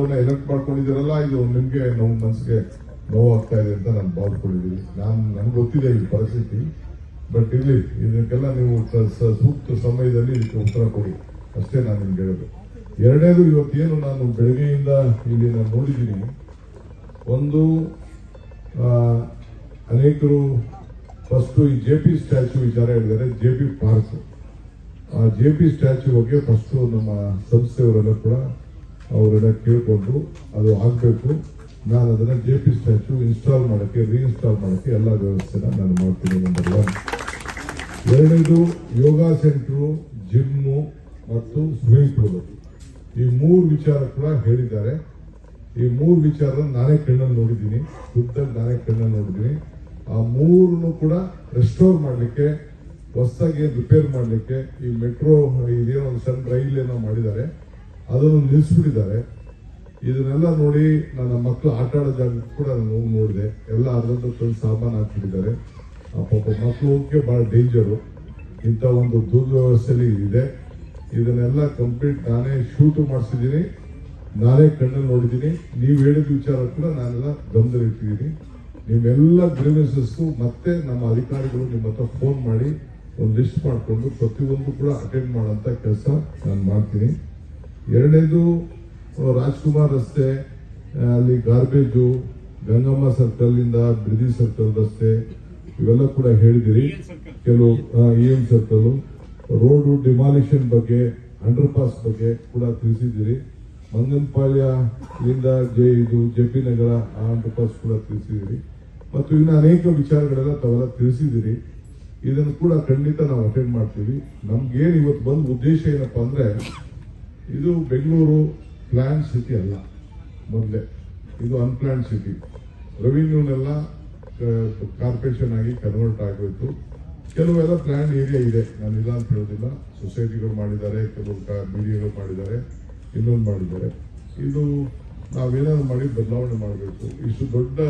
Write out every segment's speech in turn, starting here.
Elect ಮಾಡ್ಕೊಂಡಿದ್ದೀರಲ್ಲ, ಇದು ನಿಮ್ಗೆ ನಮ್ಮ ಮನಸ್ಸಿಗೆ ನೋವಾಗ್ತಾ ಇದೆ ಅಂತ ನಾನು ಭಾವಿಸ್ಕೊಂಡಿದ್ದೀನಿ. ನಾನು, ನನ್ಗೆ ಗೊತ್ತಿದೆ ಈ ಪರಿಸ್ಥಿತಿ, ಬಟ್ ಇಲ್ಲಿ ಇದಕ್ಕೆಲ್ಲ ನೀವು ಸೂಕ್ತ ಸಮಯದಲ್ಲಿ ಇದಕ್ಕೆ ಉತ್ತರ ಕೊಡಿ. ಅಷ್ಟೇ ನಾನು ನಿಮ್ಗೆ ಹೇಳೋದು. ಎರಡನೇದು, ಇವತ್ತೇನು ನಾನು ಬೆಳಗ್ಗೆಯಿಂದ ಇಲ್ಲಿ ನಾನು ನೋಡಿದ್ದೀನಿ, ಒಂದು ಅನೇಕರು ಫಸ್ಟು ಈ ಜೆ ಪಿ ಸ್ಟ್ಯಾಚ್ಯೂ ವಿಚಾರ ಹೇಳಿದ್ದಾರೆ, ಜೆ ಪಿ ಪಾರ್ಕ್. ಆ, ಜೆ ಪಿ ಸ್ಟ್ಯಾಚ್ಯೂ ಬಗ್ಗೆ ಫಸ್ಟು ನಮ್ಮ ಸಂಸ್ಥೆಯವರೆಲ್ಲ ಕೂಡ ಅವರೆಲ್ಲ ಕೇಳಿಕೊಂಡು ಅದು ಆಗಬೇಕು ನಾನು ಅದನ್ನ ಜೆ ಪಿ ಸ್ಟ್ಯಾಚು ಇನ್ಸ್ಟಾಲ್ ಮಾಡೋಕ್ಕೆ ರೀಇನ್ಸ್ಟಾಲ್ ಮಾಡೋಕ್ಕೆ ಎಲ್ಲ ವ್ಯವಸ್ಥೆನ ನಾನು ಮಾಡ್ತೀನಿ ನಂಬರ್ ಒನ್ ಎರಡನೇದು ಯೋಗ ಸೆಂಟ್ರು, ಜಿಮ್ಮು ಮತ್ತು ಸ್ವಿಮ್ಮಿಂಗ್ ಪೂಲ್ ಈ ಮೂರು ವಿಚಾರ ಕೂಡ ಹೇಳಿದ್ದಾರೆ. ಈ ಮೂರು ವಿಚಾರ ನಾನೇ ಕಣ್ಣಲ್ಲಿ ನೋಡಿದ್ದೀನಿ. ಖುದ್ದಾಗಿ ನಾನೇ ಕಣ್ಣಲ್ಲಿ ನೋಡಿದ್ದೀನಿ. ಆ ಮೂರನ್ನು ಕೂಡ ರೆಸ್ಟೋರ್ ಮಾಡಲಿಕ್ಕೆ, ಹೊಸದಾಗಿ ರಿಪೇರ್ ಮಾಡಲಿಕ್ಕೆ ಈ ಮೆಟ್ರೋ ಇದೇನೋ ಒಂದು ಸಣ್ಣ ರೈಲ್ ಏನೋ ಮಾಡಿದ್ದಾರೆ. ಅದನ್ನು ನಿಲ್ಲಿಸ್ಬಿಟ್ಟಿದ್ದಾರೆ. ಇದನ್ನೆಲ್ಲ ನೋಡಿ ನನ್ನ ಮಕ್ಕಳು ಆಟ ಆಡೋ ಜಾಗ ಕೂಡ ನಾನು ನೋಡಿದೆ. ಎಲ್ಲ ಅದರಲ್ಲೂ ತಂದು ಸಾಮಾನು ಹಾಕ್ಬಿಟ್ಟಿದ್ದಾರೆ. ಪಾಪ ಮಕ್ಕಳು ಹೋಗಕ್ಕೆ ಬಹಳ ಡೇಂಜರು ಇಂಥ ಒಂದು ದುರ್ವ್ಯವಸ್ಥೆಯಲ್ಲಿ ಇದೆ. ಇದನ್ನೆಲ್ಲ ಕಂಪ್ಲೀಟ್ ನಾನೇ ಶೂಟು ಮಾಡಿಸಿದ್ದೀನಿ. ನಾನೇ ಕಣ್ಣಲ್ಲಿ ನೋಡಿದ್ದೀನಿ. ನೀವು ಹೇಳಿದ ವಿಚಾರ ಕೂಡ ನಾನೆಲ್ಲ ಗಮನದಲ್ಲಿಟ್ಟಿದ್ದೀನಿ ನಿಮ್ಮೆಲ್ಲ ಗ್ರೀವೆನ್ಸಸ್ಗೂ ಮತ್ತೆ ನಮ್ಮ ಅಧಿಕಾರಿಗಳು ನಿಮ್ಮ ಹತ್ರ ಫೋನ್ ಮಾಡಿ ಒಂದು ಲಿಸ್ಟ್ ಮಾಡಿಕೊಂಡು ಪ್ರತಿಯೊಂದು ಕೂಡ ಅಟೆಂಡ್ ಮಾಡೋಂಥ ಕೆಲಸ ನಾನು ಮಾಡ್ತೀನಿ. ಎರಡನೇದು ರಾಜ್ಕುಮಾರ್ ರಸ್ತೆ ಅಲ್ಲಿ ಗಾರ್ಬೇಜು ಗಂಗಮ್ಮ ಸರ್ಕಲ್ ಇಂದ ಬ್ರಿಜಿ ಸರ್ಕಲ್ ರಸ್ತೆ, ಇವೆಲ್ಲ ಕೂಡ ಹೇಳಿದಿರಿ. ಕೆಲವು E M circle road demolition ಬಗ್ಗೆ ಅಂಡರ್ ಪಾಸ್ ಬಗ್ಗೆ ಕೂಡ ತಿಳಿಸಿದ್ದೀರಿ ಮಂಗನಪಾಳ್ಯದಿಂದ ಜೆ, ಇದು ಜೆ ಪಿ ನಗರ ಆ ಅಂಡರ್ ಪಾಸ್ ಕೂಡ ತಿಳಿಸಿದಿರಿ. ಮತ್ತು ಇನ್ನು ಅನೇಕ ವಿಚಾರಗಳೆಲ್ಲ ತಾವೆಲ್ಲ ತಿಳಿಸಿದ್ದೀರಿ ಇದನ್ನು ಕೂಡ ಖಂಡಿತ ನಾವು ಅಟೆಂಡ್ ಮಾಡ್ತೀವಿ. ನಮ್ಗೇನು ಇವತ್ತು ಬಂದ ಉದ್ದೇಶ ಏನಪ್ಪಾ ಅಂದ್ರೆ ಇದು ಬೆಂಗಳೂರು ಪ್ಲಾನ್ ಸಿಟಿ ಅಲ್ಲ, ಮೊದಲೇ. ಇದು ಅನ್ಪ್ಲಾನ್ ಸಿಟಿ ರೆವಿನ್ಯೂನೆಲ್ಲ ಕಾರ್ಪೊರೇಷನ್ ಆಗಿ ಕನ್ವರ್ಟ್ ಆಗಬೇಕು ಕೆಲವೆಲ್ಲ ಪ್ಲಾನ್ ಏರಿಯಾ ಇದೆ. ನಾನು ಇಲ್ಲ ಅಂತ ಹೇಳೋದಿಲ್ಲ. ಸೊಸೈಟಿಗಳು ಮಾಡಿದ್ದಾರೆ, ಕೆಲವು ಮೀಡಿಯಾಗಳು ಮಾಡಿದ್ದಾರೆ, ಇನ್ನೊಂದು ಮಾಡಿದ್ದಾರೆ. ಇದು ನಾವೇನಾದ್ರು ಮಾಡಿ ಬದಲಾವಣೆ ಮಾಡಬೇಕು. ಇಷ್ಟು ದೊಡ್ಡ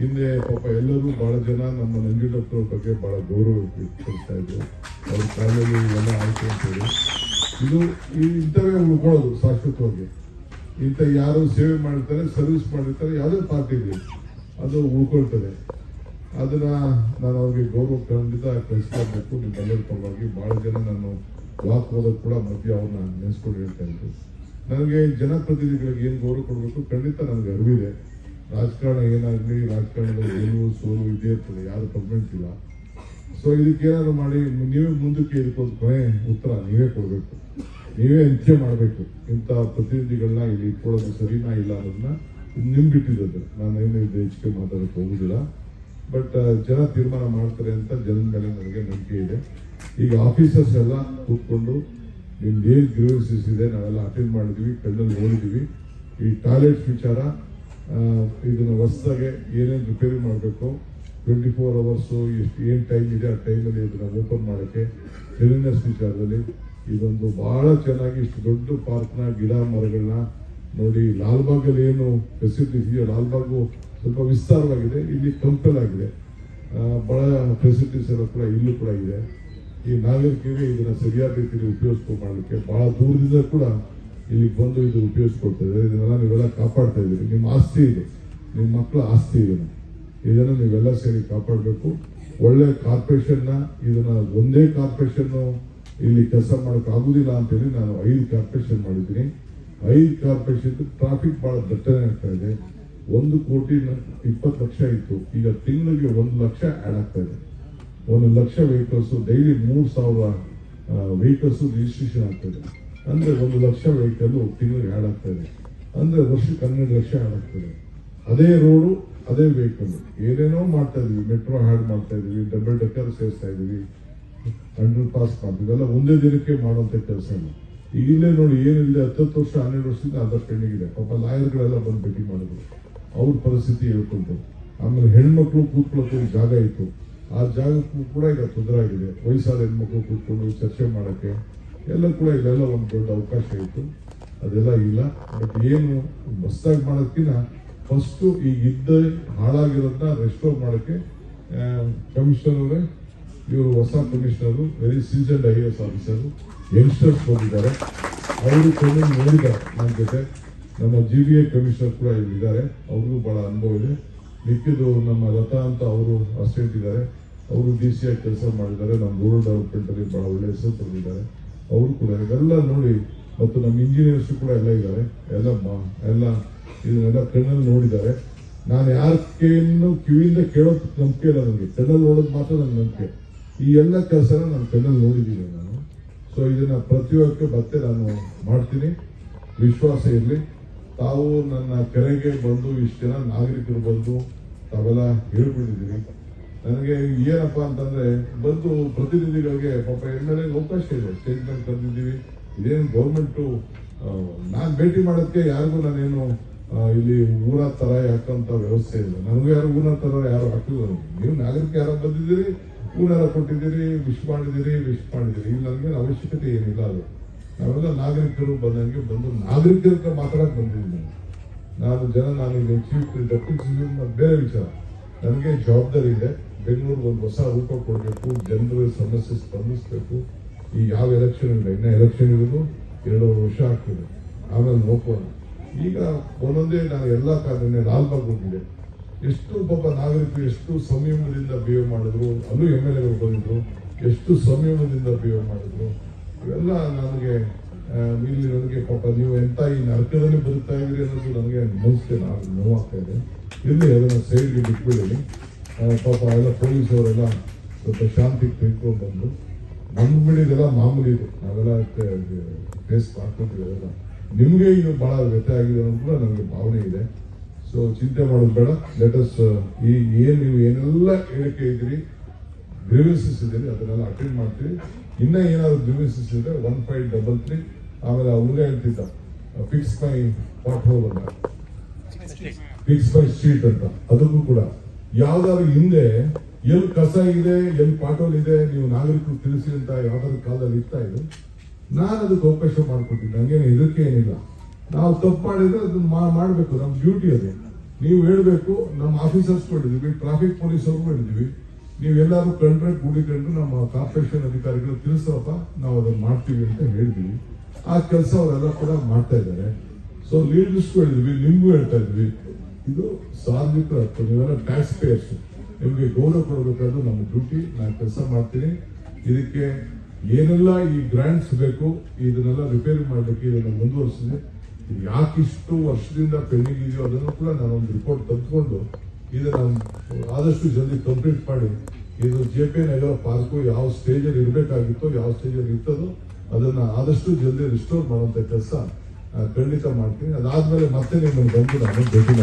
ಹಿಂದೆ ಪಾಪ ಎಲ್ಲರೂ ಬಹಳ ಜನ ನಮ್ಮ ನಂಜುಂಡಪ್ಪನವ್ರ ಬಗ್ಗೆ ಬಹಳ ಗೌರವ ಇದ್ರು. ಅವ್ರ ಕಾಲದಲ್ಲಿ ಎಲ್ಲ ಆಯ್ತು ಅಂತ ಹೇಳಿ. ಇದು ಇಂಥವೇ ಉಳ್ಕೊಳ್ಳೋದು ಶಾಶ್ವತವಾಗಿ ಇಂಥ ಯಾರು ಸೇವೆ ಮಾಡಿರ್ತಾರೆ ಸರ್ವಿಸ್ ಮಾಡಿರ್ತಾರೆ, ಯಾವುದೇ ಪಾರ್ಟಿ ಇರಲಿ, ಅದು ಉಳ್ಕೊಳ್ತದೆ. ಅದನ್ನ ನಾನು ಅವ್ರಿಗೆ ಗೌರವ ಖಂಡಿತ ಕಳಿಸ್ಕೊಳ್ಬೇಕು ನಿಮ್ಮೆಲ್ಲರ ಪರವಾಗಿ ಬಹಳ ಜನ ನಾನು ವಾಕ್ ಹೋದಕ್ಕೆ ಕೂಡ ಮಧ್ಯ ಅವ್ರನ್ನ ನೆನೆಸ್ಕೊಂಡು ಹೇಳ್ತಾ ನನಗೆ ಜನಪ್ರತಿನಿಧಿಗಳಿಗೆ ಏನು ಗೌರವ ಕೊಡಬೇಕು? ಖಂಡಿತ ನನಗೆ ಅರಿವಿದೆ. ರಾಜಕಾರಣ ಏನಾಗಲಿ, ರಾಜಕಾರಣದಲ್ಲಿ ಏನು ಸೋಲು ಇದೇ ಇರ್ತದೆ. ಯಾರು ಪರ್ಮನೆಂಟ್ ಇಲ್ಲ. ಸೊ ಇದಕ್ಕೆ ಏನಾದ್ರು ಮಾಡಿ, ನೀವೇ ಮುಂದಕ್ಕೆ ಇದಕ್ಕೊಂದು ಕೊನೆ ಉತ್ತರ ನೀವೇ ಕೊಡಬೇಕು. ನೀವೇ ಅಂತ್ಯ ಮಾಡಬೇಕು. ಇಂಥ ಪ್ರತಿನಿಧಿಗಳನ್ನ ಇಲ್ಲಿ ಇಟ್ಕೊಳ್ಳೋದು ಸರಿನಾ ಇಲ್ಲ ಅನ್ನೋದನ್ನ ನಿಮ್ ಬಿಟ್ಟಿದ್ದು ನಾನು ಏನು ಹೆಚ್ಚಿಗೆ ಮಾತಾಡೋಕೆ ಹೋಗುದಿಲ್ಲ. ಬಟ್ ಜನ ತೀರ್ಮಾನ ಮಾಡ್ತಾರೆ ಅಂತ ಜನದ ಮೇಲೆ ನನಗೆ ನಂಬಿಕೆ ಇದೆ. ಈಗ ಆಫೀಸರ್ಸ್ ಎಲ್ಲ ಕೂತ್ಕೊಂಡು, ನಿಮ್ದು ಏನ್ ಗ್ರೀವೆನ್ಸಸ್ ಇದೆ, ನಾವೆಲ್ಲ ಅಟೆಂಡ್ ಮಾಡಿದ್ವಿ, ಕಣ್ಣಲ್ಲಿ ನೋಡಿದ್ವಿ. ಈ ಟಾಯ್ಲೆಟ್ ವಿಚಾರ ಇದನ್ನ ಹೊಸದಾಗೆ ಏನೇನು ರಿಪೇರಿ ಮಾಡಬೇಕು ಟ್ವೆಂಟಿ ಫೋರ್ ಅವರ್ಸು ಎಷ್ಟು ಏನು ಟೈಮ್ ಇದೆ ಆ ಟೈಮಲ್ಲಿ ಇದನ್ನು ಓಪನ್ ಮಾಡೋಕ್ಕೆ ಕ್ಲೀನ್ನೆಸ್ ವಿಚಾರದಲ್ಲಿ ಇದೊಂದು ಭಾಳ ಚೆನ್ನಾಗಿ ಇಷ್ಟು ದೊಡ್ಡ ಪಾರ್ಕ್ನ ಗಿಡ ಮರಗಳನ್ನ ನೋಡಿ, ಲಾಲ್ಬಾಗಲ್ಲಿ ಏನು ಫೆಸಿಲಿಟೀಸ್ ಇದೆಯೋ, ಲಾಲ್ಬಾಗು ಸ್ವಲ್ಪ ವಿಸ್ತಾರವಾಗಿದೆ, ಇಲ್ಲಿ ಕಂಪೆಲ್ ಆಗಿದೆ. ಭಾಳ ಫೆಸಿಲಿಟೀಸ್ ಎಲ್ಲ ಕೂಡ ಇಲ್ಲೂ ಕೂಡ ಇದೆ. ಈ ನಾಗರಿಕರಿಗೆ ಇದನ್ನು ಸರಿಯಾದ ರೀತಿಯಲ್ಲಿ ಉಪಯೋಗಿಸ್ಕೊ ಮಾಡಲಿಕ್ಕೆ ಭಾಳ ದೂರದಿಂದ ಕೂಡ ಇಲ್ಲಿಗೆ ಬಂದು ಇದು ಉಪಯೋಗಿಸ್ಕೊಳ್ತಾ ಇದ್ದಾರೆ. ಇದನ್ನೆಲ್ಲ ನೀವೆಲ್ಲ ಕಾಪಾಡ್ತಾ ಇದ್ದೀರಿ. ನಿಮ್ಮ ಆಸ್ತಿ ಇದೆ. ನಿಮ್ಮ ಮಕ್ಕಳ ಆಸ್ತಿ ಇದನ್ನು ಇದನ್ನು ನೀವೆಲ್ಲ ಸೇರಿ ಕಾಪಾಡಬೇಕು. ಒಳ್ಳೆ ಕಾರ್ಪೊರೇಷನ್ನ ಇದನ್ನ ಒಂದೇ ಕಾರ್ಪೊರೇಷನ್ ಇಲ್ಲಿ ಕೆಲಸ ಮಾಡೋಕ್ಕಾಗೋದಿಲ್ಲ ಅಂತೇಳಿ ನಾನು ಐದು ಕಾರ್ಪೊರೇಷನ್ ಮಾಡಿದ್ದೀನಿ. ಐದು ಕಾರ್ಪೊರೇಷನ್ ಟ್ರಾಫಿಕ್ ಬಹಳ ದಟ್ಟಣೆ ಆಗ್ತಾ ಇದೆ. ಒಂದು ಕೋಟಿ ಇಪ್ಪತ್ತು ಲಕ್ಷ ಇತ್ತು. ಈಗ ತಿಂಗಳಿಗೆ ಒಂದು ಲಕ್ಷ ಆಡ್ ಆಗ್ತಾ ಇದೆ. ಒಂದು ಲಕ್ಷ ವೆಹಿಕಲ್ಸ್ ಡೈಲಿ ಮೂರು ಸಾವಿರ ವೆಹಿಕಲ್ಸ್ ರಿಜಿಸ್ಟ್ರೇಷನ್ ಆಗ್ತದೆ ಅಂದ್ರೆ ಒಂದು ಲಕ್ಷ ವೆಹಿಕಲ್ ತಿಂಗಳಿಗೆ ಆಡ್ ಆಗ್ತಾ ಇದೆ. ಅಂದ್ರೆ ವರ್ಷಕ್ಕೆ ಹನ್ನೆರಡು ಲಕ್ಷ ಆಡ್ ಆಗ್ತದೆ ಅದೇ ರೋಡು ಅದೇ ವೆಹಿಕಲ್ ಏನೇನೋ ಮಾಡ್ತಾ ಇದೀವಿ. ಮೆಟ್ರೋ ಹ್ಯಾಡ್ ಮಾಡ್ತಾ ಇದೀವಿ. ಡಬಲ್ ಡೆಕ್ಕರ್ ಸೇರಿಸ್ತಾ ಇದೀವಿ. ಅಂಡರ್ ಪಾಸ್ ಮಾಡ್ತೀವಿ ಇವೆಲ್ಲ ಒಂದೇ ದಿನಕ್ಕೆ ಮಾಡುವಂಥ ಕೆಲಸ ಇಲ್ಲ ಈಗಲೇ ನೋಡಿ ಏನಿದೆ ಹತ್ತತ್ತು ವರ್ಷ, ಹನ್ನೆರಡು ವರ್ಷದಿಂದ ಅದರ ಪೆಂಡಿಂಗ್ ಇದೆ ಪಾಪ ಲಾಯರ್ಗಳೆಲ್ಲ ಬಂದು ಭೇಟಿ ಮಾಡಿದ್ರು. ಅವ್ರ ಪರಿಸ್ಥಿತಿ ಹೇಳ್ಕೊಂಡು ಆಮೇಲೆ ಹೆಣ್ಮಕ್ಳು ಕೂತ್ಕೊಳ್ಳೋಕೆ ಜಾಗ ಇತ್ತು. ಆ ಜಾಗಕ್ಕೂ ಕೂಡ ಈಗ ತೊಂದರೆ ಆಗಿದೆ. ವಯಸ್ಸಾದ ಹೆಣ್ಮಕ್ಳು ಕೂತ್ಕೊಂಡು ಚರ್ಚೆ ಮಾಡೋಕ್ಕೆ ಎಲ್ಲ ಕೂಡ ಇದೆಲ್ಲ ಒಂದು ದೊಡ್ಡ ಅವಕಾಶ ಇತ್ತು. ಅದೆಲ್ಲ ಇಲ್ಲ. ಬಟ್ ಏನು, ಮಸ್ತಾಗಿ ಮಾಡೋದಕ್ಕಿಂತ ಫಸ್ಟ್ ಈ ಇದ್ದ ಹಾಳಾಗಿರೋದನ್ನ ರೆಸ್ಟೋರ್ ಮಾಡೋಕ್ಕೆ ಕಮಿಷನರ್ ಇವರು ಹೊಸ commissioner very seasoned I S officer youngsters ಹೋಗಿದ್ದಾರೆ ಅವರು ಕಣ್ಣು ನೋಡಿದ್ದಾರೆ ನನ್ನ ಜೊತೆ. ನಮ್ಮ ಜಿ ಬಿ ಎ ಕಮಿಷನರ್ ಕೂಡ ಇಲ್ಲಿದ್ದಾರೆ ಅವ್ರಿಗೂ ಭಾಳ ಅನುಭವ ಇದೆ. ಮಿಕ್ಕಿದ್ದು ನಮ್ಮ ಲತಾ ಅಂತ ಅವರು ಅಸಿಸ್ಟೆಂಟ್ ಇದ್ದಾರೆ. ಅವರು ಡಿ ಸಿ ಆಗಿ ಕೆಲಸ ಮಾಡಿದ್ದಾರೆ. ನಮ್ಮ ರೂರಲ್ ಡೆವಲಪ್ಮೆಂಟಲ್ಲಿ ಭಾಳ ಒಳ್ಳೆಯ ಒಳ್ಳೆ ಹೆಸರು ತಂದಿದ್ದಾರೆ. ಅವರು ಕೂಡ ಇದೆಲ್ಲ ನೋಡಿ, ಮತ್ತು ನಮ್ಮ ಇಂಜಿನಿಯರ್ಸ್ ಕೂಡ ಎಲ್ಲ ಇದ್ದಾರೆ. ಎಲ್ಲ ಎಲ್ಲ ಇದನ್ನೆಲ್ಲ ಕಣ್ಣಲ್ಲಿ ನೋಡಿದ್ದಾರೆ. ನಾನು ಯಾರ ಕೈಯನ್ನು ಕಿವಿಯಿಂದ ಕೇಳೋದು ನಂಬಿಕೆ ಇಲ್ಲ ನನಗೆ. ಕಣ್ಣಲ್ಲಿ ನೋಡೋದು ಮಾತ್ರ ನನ್ನ ನಂಬಿಕೆ. ಈ ಎಲ್ಲ ಕೆಲಸನ ನಾನು ಕಣ್ಣಲ್ಲಿ ನೋಡಿದ್ದೀನಿ ನಾನು. ಸೊ ಇದನ್ನ ಪ್ರತಿಯೊಬ್ಬಕ್ಕೆ ಮತ್ತೆ ನಾನು ಮಾಡ್ತೀನಿ. ವಿಶ್ವಾಸ ಇರಲಿ. ತಾವು ನನ್ನ ಕೆರೆಗೆ ಬಂದು ಇಷ್ಟು ಜನ ನಾಗರಿಕರು ಬಂದು ತಾವೆಲ್ಲ ಹೇಳ್ಬಿಟ್ಟಿದ್ದೀರಿ. ನನಗೆ ಏನಪ್ಪ ಅಂತಂದ್ರೆ, ಬಂದು ಪ್ರತಿನಿಧಿಗಳಿಗೆ ಪಾಪ ಎಂ ಎಲ್ ಅವಕಾಶ ಇದೆ. ಸ್ಟೇಟ್ ಕರೆದಿದ್ದೀವಿ ಇದೇನು ಗೌರ್ಮೆಂಟು ನಾನು ಭೇಟಿ ಮಾಡೋಕ್ಕೆ ಯಾರಿಗೂ ನಾನೇನು ಇಲ್ಲಿ ಊರ ತರ ಹಾಕಂತ ವ್ಯವಸ್ಥೆ ಇಲ್ಲ ನನಗೂ ಯಾರು ಊನ ತರ ಯಾರು ಹಾಕಿಲ್ಲ. ನೀವು ನಾಗರಿಕ ಯಾರು ಬಂದಿದ್ದೀರಿ ಊನಾರ ಕೊಟ್ಟಿದ್ದೀರಿ, ವಿಶ್ ಮಾಡಿದ್ದೀರಿ ವಿಶ್ ಮಾಡಿದ್ದೀರಿ. ಇಲ್ಲಿ ನನಗೆ ಅವಶ್ಯಕತೆ ಏನಿಲ್ಲ ಅದು. ನಾವೆಲ್ಲ ನಾಗರಿಕರು ಬಂದಂಗೆ ಬಂದು ನಾಗರಿಕರ ಮಾತ್ರ ಬಂದಿದ್ದೀನಿ. ನಾನು ಜನ, ನಾನು ಇಲ್ಲಿ ಚೀಫ್ ಡೆಪ್ಯೂಟಿ ಚೀಫ್ ಬೇರೆ ವಿಚಾರ. ನನಗೆ ಜವಾಬ್ದಾರಿ ಇದೆ. ಬೆಂಗಳೂರು ಒಂದು ಹೊಸ ರೂಪ ಕೊಡಬೇಕು, ಜನರ ಸಮಸ್ಯೆ ಸ್ಪಂದಿಸಬೇಕು. ಈ ಯಾವ ಎಲೆಕ್ಷನ್ ಇಲ್ಲ, ಇನ್ನೂ ಎಲೆಕ್ಷನ್ ಇರೋದು ಎರಡೂವರೆ ವರ್ಷ ಆಗ್ತದೆ. ಆಮೇಲೆ ನೋಡ್ಕೋಣ ಈಗ ಒಂದೊಂದೇ ನಾನು ಎಲ್ಲ ಕಾರಣ ಲಾಲ್ಬಾಗ್ ಹೋಗಿದೆ ಎಷ್ಟು ಪಾಪ ನಾಗರಿಕರು ಎಷ್ಟು ಸಂಯಮದಿಂದ ಬಿಹೇವ್ ಮಾಡಿದ್ರು, ಅಲ್ಲೂ ಎಂ ಎಲ್ ಎಗಳು ಬಂದಿದ್ರು, ಎಷ್ಟು ಸಂಯಮದಿಂದ ಬಿಹೇವ್ ಮಾಡಿದ್ರು, ಇವೆಲ್ಲ ನನಗೆ ಇಲ್ಲಿ ನನಗೆ ಪಾಪ ನೀವು ಎಂತ ಈ ನರಕದಲ್ಲಿ ಬದುಕ್ತಾ ಇದ್ದೀರಿ ಅನ್ನೋದು ನನಗೆ ಮನಸ್ಸಿಗೆ ನಾವು ನೋವಾಗ್ತಾ ಇದೆ. ಇರಲಿ ಅದನ್ನ ಸೈಡ್ಗೆ ಬಿಟ್ಬಿಡಿ ಪಾಪ ಎಲ್ಲ ಪೊಲೀಸವರೆಲ್ಲ ಸ್ವಲ್ಪ ಶಾಂತಿ ತೆಗೆದುಕೊಂಡು ಬಂದು ನಮ್ಗೆ ಬಿಡಿದೆಲ್ಲ ಮಾಮೂಲಿ ಇದು. ನಾವೆಲ್ಲ ಫೇಸ್ ಮಾಡ್ಕೊತೀವಿ ನಿಮ್ಗೆ ಇದು ಬಹಳ ವ್ಯತ್ಯಾಸ ಆಗಿದೆ ಅನ್ನೋದು ಕೂಡ ನನಗೆ ಭಾವನೆ ಇದೆ. ಸೊ ಚಿಂತೆ ಮಾಡೋದು ಬೇಡ. ಲೆಟಸ್ ಈ ಏನು ನೀವು ಏನೆಲ್ಲ ಹೇಳಿಕೆ ಇದ್ರಿ ಗ್ರೀವೆನ್ಸಸ್ ಇದೆ ಅದನ್ನೆಲ್ಲ ಅಟೆಂಡ್ ಮಾಡ್ತೀವಿ ಇನ್ನೂ ಏನಾದರೂ ಗ್ರೀವೆನ್ಸಸ್ ಇದ್ರೆ ಒನ್ ಫೈವ್ ಡಬಲ್ ತ್ರೀ ಆಮೇಲೆ ಹುಡುಗ ಹೇಳ್ತಿದ್ದ ಫಿಕ್ಸ್ ಮೈ ಪಾಟ್ ಹೋಲ್ ಅಂತ. ಫಿಕ್ಸ್ ಮೈ ಸ್ಟ್ರೀಟ್ ಅಂತ. ಅದಕ್ಕೂ ಕೂಡ. ಯಾವ್ದಾದ್ರು ಹಿಂದೆ ಎಲ್ಲಿ ಕಸ ಇದೆ, ಎಲ್ಲಿ ಪಾಟೋಲ್ ಇದೆ, ನೀವು ನಾಗರಿಕರು ತಿಳಿಸಿ ಅಂತ ಯಾವ್ದಾದ್ರು ಕಾಲದಲ್ಲಿ ಇರ್ತಾ ಇದು? ನಾನು ಅದಕ್ಕೆ ಅವಕಾಶ ಮಾಡ್ಕೊಟ್ಟಿದ್ದೆ. ನಂಗೇನು ಇದಕ್ಕೆ ಏನಿಲ್ಲ ನಾವು ತಪ್ಪು ಮಾಡಿದ್ರೆ ಅದನ್ನ ಮಾಡಬೇಕು. ನಮ್ಮ ಡ್ಯೂಟಿ ಅದು. ನೀವು ಹೇಳಬೇಕು, ನಮ್ಮ ಆಫೀಸರ್ಸ್ ಹೇಳಿದ್ವಿ ಟ್ರಾಫಿಕ್ ಪೊಲೀಸ್ ಕೊಟ್ಟಿದ್ದೀವಿ ನೀವೆಲ್ಲರೂ ನೀವು ಎಲ್ಲಾರು ಕಂಡ್ರೆ ಕೂಡಿಕೊಂಡು ನಮ್ಮ ಕಾರ್ಪೊರೇಷನ್ ಅಧಿಕಾರಿಗಳು ತಿಳಿಸೋಪ್ಪ ನಾವು ಅದನ್ನು ಮಾಡ್ತೀವಿ ಅಂತ ಹೇಳಿದ್ವಿ. ಆ ಕೆಲಸ ಅವರೆಲ್ಲ ಕೂಡ ಮಾಡ್ತಾ ಇದ್ದಾರೆ. ಸೊ ಲೀಡರ್ಸ್ಗೂ ಹೇಳಿದ್ವಿ ನಿಮಗೂ ಹೇಳ್ತಾ ಇದ್ವಿ ಇದು ಸಾರ್ವಜನಿಕರ ಹಕ್ಕು ಟ್ಯಾಕ್ಸ್ ಪೇಯರ್ಸ್ ನಿಮಗೆ ಗೌರವ ಕೊಡಬೇಕಾದ್ರು ನಮ್ಮ ಡ್ಯೂಟಿ ನಾನು ಕೆಲಸ ಮಾಡ್ತೀನಿ. ಇದಕ್ಕೆ ಏನೆಲ್ಲ ಈ ಗ್ರಾಂಟ್ಸ್ ಬೇಕು, ಇದನ್ನೆಲ್ಲ ರಿಪೇರಿ ಮಾಡಲಿಕ್ಕೆ ಇದನ್ನು ಮುಂದುವರಿಸಿದೆ. ಯಾಕಿಷ್ಟು ವರ್ಷದಿಂದ ಪೆಂಡಿಂಗ್ ಇದೆಯೋ ಅದನ್ನು ಕೂಡ ನಾನು ಒಂದು ರಿಪೋರ್ಟ್ ತಂದುಕೊಂಡು ಇದನ್ನು ಆದಷ್ಟು ಜಲ್ದಿ ಕಂಪ್ಲೀಟ್ ಮಾಡಿ, ಇದು ಜೆ ಪಿ ನಗರ ಪಾರ್ಕು ಯಾವ ಸ್ಟೇಜಲ್ಲಿ ಇರಬೇಕಾಗಿತ್ತೋ, ಯಾವ ಸ್ಟೇಜಲ್ಲಿ ಇರ್ತದೋ ಅದನ್ನ ಆದಷ್ಟು ಜಲ್ದಿ ರಿಸ್ಟೋರ್ ಮಾಡುವಂಥ ಕೆಲಸ ಖಂಡಿತ ಮಾಡ್ತೀನಿ. ಅದಾದಮೇಲೆ ಮತ್ತೆ ನಿಮ್ಮನ್ನು ಬಂದು ನಾನು ಭೇಟಿ